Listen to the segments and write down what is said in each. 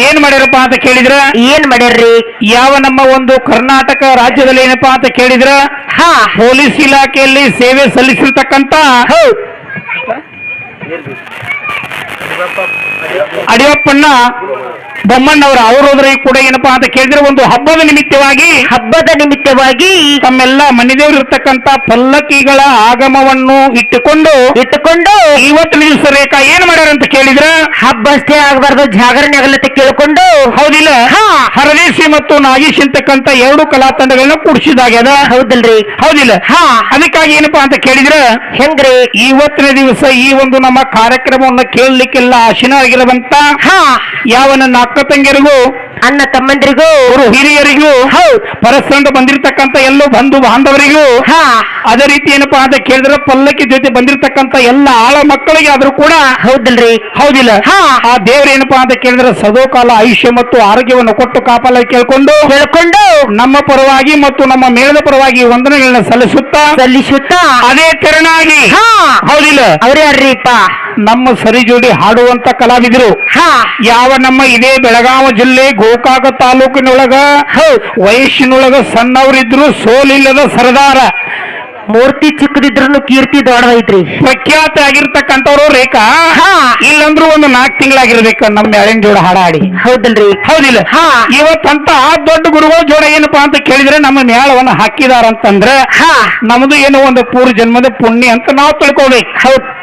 ಏನ್ ಮಾಡ್ಯಾರಪ್ಪ ಅಂತ ಕೇಳಿದ್ರ? ಏನ್ ಮಾಡ್ಯಾರ್ರಿ? ಯಾವ ನಮ್ಮ ಒಂದು ಕರ್ನಾಟಕ ರಾಜ್ಯದಲ್ಲಿ ಏನಪ್ಪಾ ಅಂತ ಕೇಳಿದ್ರ? ಹಾ. ಪೊಲೀಸ್ ಇಲಾಖೆಯಲ್ಲಿ ಸೇವೆ ಸಲ್ಲಿಸಿರ್ತಕ್ಕಂತ ಅಡಿಯಪ್ಪಣ್ಣ ಬೊಮ್ಮಣ್ಣವರ ಹೋದ್ರೆ ಕೂಡ ಏನಪ್ಪಾ ಅಂತ ಕೇಳಿದ್ರೆ ಒಂದು ಹಬ್ಬದ ನಿಮಿತ್ತವಾಗಿ ಹಬ್ಬದ ನಿಮಿತ್ತವಾಗಿ ತಮ್ಮೆಲ್ಲ ಮನೆದೇವರು ಇರ್ತಕ್ಕಂತ ಪಲ್ಲಕ್ಕಿಗಳ ಆಗಮವನ್ನು ಇಟ್ಟುಕೊಂಡು ಇಟ್ಟುಕೊಂಡು ಇವತ್ತಿನ ದಿವಸ ರೇಖಾ ಏನ್ ಮಾಡ್ಯಾರ ಅಂತ ಕೇಳಿದ್ರ ಹಬ್ಬ ಅಷ್ಟೇ ಆಗಬಾರ್ದು ಜಾಗರಣೆ ಆಗಲತ್ತೆ ಕೇಳಿಕೊಂಡು ಹೌದಿಲ್ಲ ಹಾ. ಮತ್ತು ನಾಗೇಶ್ ಅಂತಕ್ಕಂತ ಎರಡು ಕಲಾ ತಂಡಗಳನ್ನ ಕೂಡಿಸಿದಾಗ್ಯದ ಹೌದಲ್ರಿ. ಹೌದಿಲ್ಲ? ಹಾ. ಅದಕ್ಕಾಗಿ ಏನಪ್ಪಾ ಅಂತ ಕೇಳಿದ್ರ ಹೆಂಗ್ರಿ? ಇವತ್ತಿನ ದಿವಸ ಈ ಒಂದು ನಮ್ಮ ಕಾರ್ಯಕ್ರಮವನ್ನು ಕೇಳಲಿಕ್ಕೆಲ್ಲ ಆಶೀನರಾಗಿರುವಂತ ಹಾ. ಯಾವ ನನ್ನ ಅಕ್ಕ ತಂಗಿಯರಿಗೂ ಅಣ್ಣ ತಮ್ಮಂದ್ರಿಗೂ ಅವರು ಹಿರಿಯರಿಗೂ ಹೌದ್. ಪರಸ್ಪರ ಬಂದಿರತಕ್ಕಂತ ಎಲ್ಲೋ ಬಂಧು ಬಾಂಧವರಿಗೂ ಹಾ. ಅದೇ ರೀತಿ ಏನಪ್ಪಾ ಅಂತ ಕೇಳಿದ್ರೆ ಪಲ್ಲಕ್ಕಿ ಜೊತೆ ಬಂದಿರತಕ್ಕಂತ ಎಲ್ಲ ಆಳ ಮಕ್ಕಳಿಗೆ ಆದ್ರೂ ಕೂಡ ಹೌದಲ್ರಿ. ಹೌದಿಲ್ಲ. ಹಾ. ಆ ದೇವ್ರ ಏನಪ್ಪಾ ಅಂತ ಕೇಳಿದ್ರೆ ಸದೋಕಾಲ ಆಯುಷ್ಯ ಮತ್ತು ಆರೋಗ್ಯವನ್ನು ಕೊಟ್ಟು ಕಾಪಾಲ ಕೇಳ್ಕೊಂಡು ಕೇಳ್ಕೊಂಡು ನಮ್ಮ ಪರವಾಗಿ ಮತ್ತು ನಮ್ಮ ಮೇಳದ ಪರವಾಗಿ ವಂದನೆಗಳನ್ನ ಸಲ್ಲಿಸುತ್ತಾ ಸಲ್ಲಿಸುತ್ತಾ ಅದೇ ತೆರನಾಗಿ. ಹಾ. ಹೌದಿಲ್ಲ. ಅವ್ರೇ ಯಾರ್ರಿಪ್ಪ? ನಮ್ಮ ಸರಿ ಜೋಡಿ ಹಾಡುವಂತ ಕಲಾವಿದರು. ಹಾ. ಯಾವ ನಮ್ಮ ಇದೇ ಬೆಳಗಾವಿ ಜಿಲ್ಲೆ ಗೋಕಾಕ ತಾಲೂಕಿನೊಳಗ ವಯಸ್ಸಿನೊಳಗ ಸಣ್ಣವರಿದ್ರು ಸೋಲಿಲ್ಲದ ಸರದಾರ. ಮೂರ್ತಿ ಚಿಕ್ಕದಿದ್ರು ಕೀರ್ತಿ ದೊಡ್ಡದೈತ್ರಿ. ಪ್ರಖ್ಯಾತ ಆಗಿರ್ತಕ್ಕಂಥವ್ರು ರೇಖಾ. ಹಾ. ಇಲ್ಲಂದ್ರೂ ಒಂದು ನಾಲ್ಕು ತಿಂಗಳಾಗಿರ್ಬೇಕು ನಮ್ಮ ಎಳೆನ್ ಜೋಡ ಹಾಡಾಡಿ. ಹೌದಲ್ರಿ. ಹೌದಿಲ್ಲ? ಹಾ. ಇವತ್ತಂತ ಆ ದೊಡ್ಡ ಗುರುಗಳ ಜೋಡ ಏನಪ್ಪಾ ಅಂತ ಕೇಳಿದ್ರೆ ನಮ್ಮ ಮೇಳವನ್ನ ಹಾಕಿದಾರಂತಂದ್ರೆ ಹಾ. ನಮ್ದು ಏನೋ ಒಂದು ಪೂರ್ವ ಜನ್ಮದ ಪುಣ್ಯ ಅಂತ ನಾವು ತಿಳ್ಕೊಬೇಕು. ಹೌದ್.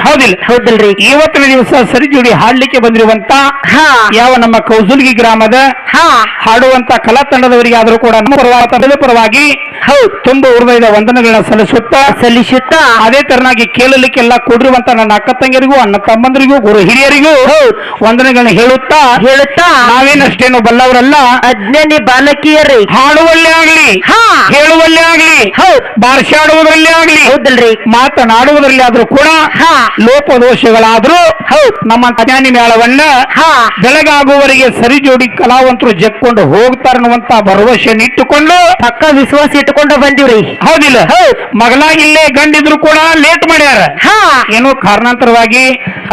ಹೌದಿಲ್ಲ. ಹೌದಲ್ರಿ. ಇವತ್ತಿನ ದಿವಸ ಸರಿಜೋಡಿ ಹಾಡ್ಲಿಕ್ಕೆ ಬಂದಿರುವಂತ ಹಾ. ಯಾವ ನಮ್ಮ ಕೌಸುಲ್ಗಿ ಗ್ರಾಮದ ಹಾ. ಹಾಡುವಂತ ಕಲಾ ತಂಡದವರಿಗೆ ಆದರೂ ಕೂಡ ನಮ್ಮ ಪರವಾಗಿ ತಂಡದ ಪರವಾಗಿ ಹೌದು. ತುಂಬ ಹೃದಯದ ವಂದನೆಗಳನ್ನ ಸಲ್ಲಿಸುತ್ತಾ ಸಲ್ಲಿಸುತ್ತಾ. ಅದೇ ತರನಾಗಿ ಕೇಳಲಿಕ್ಕೆಲ್ಲ ಕೊಡಿರುವಂತ ನನ್ನ ಅಕ್ಕ ತಂಗಿಯರಿಗೂ ಅಣ್ಣ ತಮ್ಮಂದರಿಗೂ ಗುರು ಹಿರಿಯರಿಗೂ ವಂದನೆಗಳನ್ನ ಹೇಳುತ್ತಾ ಹೇಳುತ್ತಾ. ನಾವೇನಷ್ಟೇನು ಬಲ್ಲವರಲ್ಲ. ಅಜ್ಞಾನಿ ಬಾಲಕಿಯರಿ ಹಾಡುವಲ್ಲೇ ಆಗ್ಲಿ. ಹಾ. ಹೇಳುವಲ್ಲೇ ಆಗ್ಲಿ. ಭಾಷೆ ಆಡುವುದರಲ್ಲಿ ಆಗ್ಲಿ. ಹೌದಲ್ರಿ. ಮಾತನಾಡುವುದರಲ್ಲಿ ಆದ್ರೂ ಕೂಡ ಹಾ. ಲೋಪದೋಷಗಳಾದ್ರೂ ಹೌದು. ನಮ್ಮ ಜ್ಞಾನಿ ಮೇಳವನ್ನ ಬೆಳಗಾಗುವವರಿಗೆ ಬೆಳಗಾಗುವವರೆಗೆ ಸರಿ ಜೋಡಿ ಕಲಾವಂತರು ಜಕ್ಕೊಂಡು ಹೋಗ್ತಾರ ಅನ್ನುವಂತ ಭರವಸೆಯನ್ನು ಇಟ್ಟುಕೊಂಡು ಪಕ್ಕ ವಿಶ್ವಾಸ ಇಟ್ಟುಕೊಂಡು ಬಂದಿವ್ರಿ. ಹೌದಿಲ್ಲ? ಮಗಳಾಗಿಲ್ಲೇ ಗಂಡಿದ್ರು ಕೂಡ ಲೇಟ್ ಮಾಡ್ಯಾರ. ಏನು ಏನೋ ಕಾರಣಾಂತರವಾಗಿ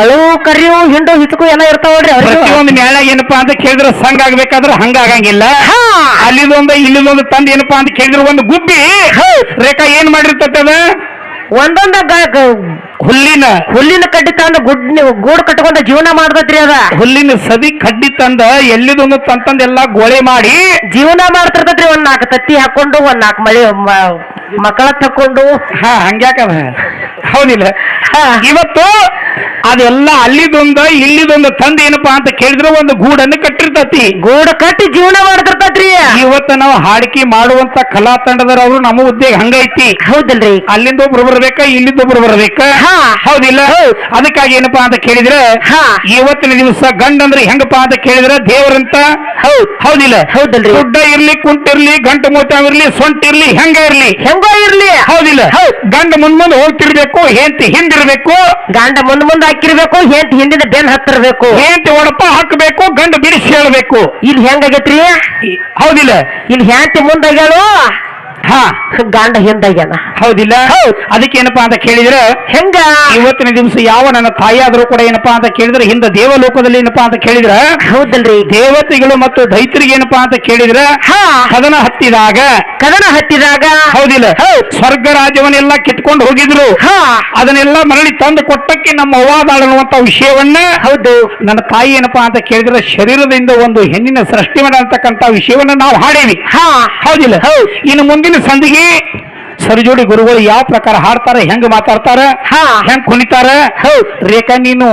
ಅಳು ಕರಿಯು ಹಿಂಡು ಹಿಚಕು ಎಲ್ಲ ಇರ್ತಾವಲ್ರಿ ಪ್ರತಿಯೊಂದು ಮೇಳ ಏನಪ್ಪಾ ಅಂತ ಕೇಳಿದ್ರೆ ಸಂಘ ಆಗ್ಬೇಕಾದ್ರೆ ಹಂಗಾಗಂಗಿಲ್ಲ ಹಾ. ಅಲ್ಲಿದೊಂದು ಇಲ್ಲಿದೊಂದು ತಂದು ಏನಪ್ಪಾ ಅಂತ ಕೇಳಿದ್ರೆ ಒಂದು ಗುಬ್ಬಿ ರೇಖಾ ಏನ್ ಮಾಡಿರ್ತದ ಒಂದೊಂದ ಹುಲ್ಲಿನ ಹುಲ್ಲಿನ ಕಡ್ಡಿ ತಂದ ಗುಡ್ ಗೂಡು ಕಟ್ಕೊಂಡ ಜೀವನ ಮಾಡ್ತೈತ್ರಿ ಅದ. ಹುಲ್ಲಿನ ಸದಿ ಕಡ್ಡಿ ತಂದ ಎಲ್ಲಿದೊಂದು ತಂತಂದ ಎಲ್ಲಾ ಗೋಳೆ ಮಾಡಿ ಜೀವನ ಮಾಡ್ತಿರ್ತೈತ್ರಿ ಒಂದ್ ನಾಲ್ಕು ತತ್ತಿ ಹಾಕೊಂಡು ಒಂದ್ ನಾಲ್ಕು ಮಳೆ ಮಕ್ಕಳ ತಕೊಂಡು ಹಾ ಹಂಗ್ಯಾಕದ ಹೌದಿಲ್ಲ. ಹಾ. ಇವತ್ತು ಅದೆಲ್ಲ ಅಲ್ಲಿದೊಂದ ಇಲ್ಲಿದೊಂದು ತಂದ ಏನಪ್ಪಾ ಅಂತ ಕೇಳಿದ್ರೆ ಒಂದು ಗೂಡನ್ನು ಕಟ್ಟಿರ್ತತಿ. ಗೂಡು ಕಟ್ಟಿ ಜೀವನ ಮಾಡ್ತಿರ್ತತ್ರಿ. ಇವತ್ತು ನಾವು ಹಾಡಿಕೆ ಮಾಡುವಂತ ಕಲಾ ತಂಡದವರು ನಮ್ಮ ಉದ್ಯೋಗ ಹಂಗೈತಿ ಹೌದಲ್ರಿ. ಅಲ್ಲಿಂದ ಒಬ್ರು ಬರ್ಬೇಕ ಇಲ್ಲಿಂದ ಒಬ್ರು ಬರ್ಬೇಕ? ಹಾ. ಹೌದಿಲ್ಲ. ಅದಕ್ಕಾಗಿ ಏನಪ್ಪಾ ಅಂತ ಕೇಳಿದ್ರೆ ಹಾ. ಇವತ್ತಿನ ದಿವಸ ಗಂಡ ಅಂದ್ರೆ ಹೆಂಗಪ್ಪ ಅಂತ ಕೇಳಿದ್ರೆ ದೇವರಂತ? ಹೌದ್. ಹೌದಿಲ್ಲ. ಹೌದಲ್ರಿ. ಗುಡ್ಡ ಇರ್ಲಿ ಕುಂಟಿರ್ಲಿ ಗಂಟು ಮೂಟ ಇರ್ಲಿ ಸೊಂಟ ಇರ್ಲಿ? ಹೆಂಗ ಇರ್ಲಿ ಹೆಂಗೋ ಇರ್ಲಿ. ಹೌದಿಲ್ಲ. ಗಂಡ ಮುಂದ್ ಮುಂದೆ ಹೋಗ್ತಿರ್ಬೇಕು ಹೆಂಡತಿ ಹಿಂದಿರ್ಬೇಕು. ಗಂಡ ಮುಂದ್ ಮುಂದ್ ಹಾಕಿರ್ಬೇಕು ಹೆಂಟ್ ಹಿಂದಿನ ಬೆನ್ ಹತ್ತಿರ್ಬೇಕು. ಹೆಂಡತಿ ಒಡಪ ಹಾಕಬೇಕು ಗಂಡ ಬಿಡಿಸಿ ಹೇಳ್ಬೇಕು. ಇಲ್ಲಿ ಹೆಂಗಾಗೈತ್ರಿ? ಹೌದಿಲ್ಲ. ಇಲ್ಲಿ ಮುಂದೆ ಮುಂದಾಗ್ಯಾಳು? ಹಾ. ಗಂಡ ಹಿಂದಾಗ್ಯಾನ. ಹೌದಿಲ್ಲ? ಅದಕ್ಕೆ ಏನಪ್ಪಾ ಅಂತ ಕೇಳಿದ್ರೆ ಹೆಂಗ? ಇವತ್ತಿನ ದಿವಸ ಯಾವ ನನ್ನ ತಾಯಿ ಆದ್ರೂ ಕೂಡ ಏನಪ್ಪಾ ಅಂತ ಕೇಳಿದ್ರೆ ಹಿಂದ ದೇವಲೋಕದಲ್ಲಿ ಏನಪ್ಪಾ ಅಂತ ಕೇಳಿದ್ರೆ ಹೌದಲ್ರಿ. ದೇವತೆಗಳು ಮತ್ತು ದೈತ್ರಿಗೆ ಏನಪ್ಪಾ ಅಂತ ಕೇಳಿದ್ರೆ ಹಾ. ಕದನ ಹತ್ತಿದಾಗ ಕದನ ಹತ್ತಿದಾಗ. ಹೌದಿಲ್ಲ? ಸ್ವರ್ಗ ರಾಜ್ಯವನ್ನೆಲ್ಲ ಕಿತ್ಕೊಂಡು ಹೋಗಿದ್ರು. ಹಾ. ಅದನ್ನೆಲ್ಲ ಮರಳಿ ತಂದು ಕೊಟ್ಟಕ್ಕೆ ನಮ್ಮ ಅನ್ನುವಂತ ವಿಷಯವನ್ನ ಹೌದು. ನನ್ನ ತಾಯಿ ಏನಪ್ಪಾ ಅಂತ ಕೇಳಿದ್ರೆ ಶರೀರದಿಂದ ಒಂದು ಹೆಣ್ಣಿನ ಸೃಷ್ಟಿ ಮಾಡತಕ್ಕಂತ ವಿಷಯವನ್ನ ನಾವು ಹಾಡೇವಿ. ಹಾ. ಹೌದಿಲ್ಲ? ಇನ್ನು ಮುಂದಿನ ಸಂದಿಗೆ ಸರಿಜೋಡಿ ಗುರುಗಳು ಯಾವ ಪ್ರಕಾರ ಹಾಡ್ತಾರೆ ಹೆಂಗ್ ಮಾತಾಡ್ತಾರ ಹಾ. ಹೆಂಗ್ ಕುಣಿತಾರ? ರೇಖಾ ನೀನು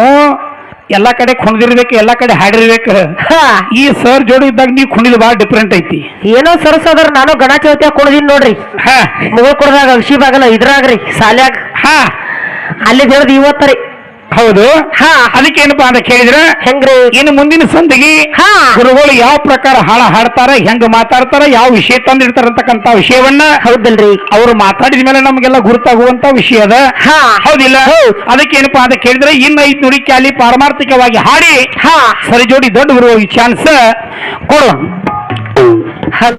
ಎಲ್ಲಾ ಕಡೆ ಕುಣಿದಿರ್ಬೇಕು ಎಲ್ಲಾ ಕಡೆ ಹಾಡಿರ್ಬೇಕು. ಹಾ. ಈ ಸರ್ ಜೋಡಿ ಇದ್ದಾಗ ನೀವು ಕುಣಿದು ಬಾಳ ಡಿಫ್ರೆಂಟ್ ಐತಿ. ಏನೋ ಸರಸೋದ್ರ ನಾನು ಗಣ ಚೌತಿಯಾಗ ಕುಣದಿನ್ ನೋಡ್ರಿ. ಹಾ. ಮುಗ ಕುಡ್ದಾಗ ಅಕ್ಷಿ ಬಾಗಲ್ಲ ಇದ್ರಾಗ್ರಿ ಸಾಲ್ಯಾಗ. ಹಾ. ಅಲ್ಲಿ ಹೇಳ್ದು ಇವತ್ತರಿ. ಹೌದು? ಹಾ. ಅದಕ್ಕೆ ಏನಪ್ಪಾ ಅಂತ ಕೇಳಿದ್ರೆ ಹೆಂಗ್ರಿ? ಇನ್ನು ಮುಂದಿನ ಸಂದಿಗೆ ಹಾ. ಗುರುಗಳು ಯಾವ ಪ್ರಕಾರ ಹಾಳ ಹಾಡ್ತಾರೆ ಹೆಂಗ್ ಮಾತಾಡ್ತಾರೆ ಯಾವ ವಿಷಯ ತಂದಿರ್ತಾರಂತಕ್ಕಂತ ವಿಷಯವನ್ನ ಹೌದಲ್ರಿ. ಅವರು ಮಾತಾಡಿದ ಮೇಲೆ ನಮಗೆಲ್ಲ ಗುರುತಾಗುವಂತ ವಿಷಯ ಅದ. ಹಾ. ಹೌದಿಲ್ಲ? ಅದಕ್ಕೆ ಏನಪ್ಪಾ ಅಂತ ಕೇಳಿದ್ರೆ ಇನ್ನು ಐದು ನುಡಿ ಕ್ಯಾಲಿ ಪಾರಮಾರ್ಥಿಕವಾಗಿ ಹಾಡಿ ಹಾ. ಸರಿ ಜೋಡಿ ದೊಡ್ಡ ಗುರು ಚಾನ್ಸ್ ಕೊಡೋಣ. ಹ-